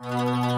Renklensin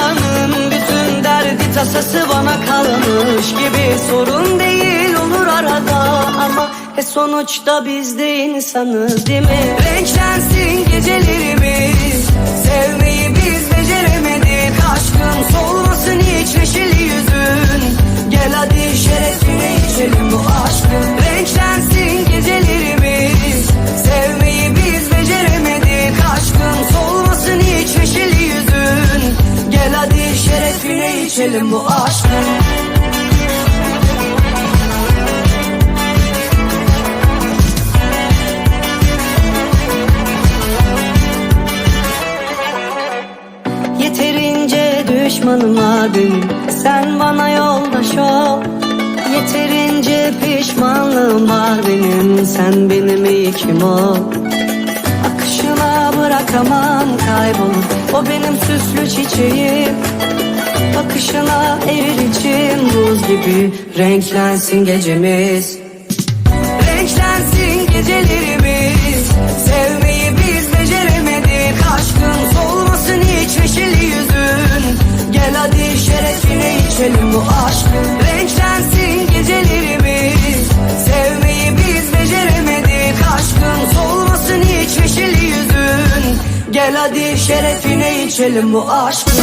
tasası bana kalmış gibi Sorun değil olur arada ama e sonuçta biz de insanız değil mi? İçelim bu aşkın Yeterince düşmanım benim Sen bana yoldaş ol. Yeterince pişmanlığım var benim Sen benim ilkim ol? Akışına bırakamam kaybolup O benim süslü çiçeğim. Bakışına erir içim buz gibi Renklensin gecemiz. Renklensin gecelerimiz. Sevmeyi biz beceremedik. Aşkın solmasın hiç neşeli yüzün. Gel hadi şerefine içelim bu aşkın. Renklensin gecelerimiz hadi şerefine içelim bu aşkın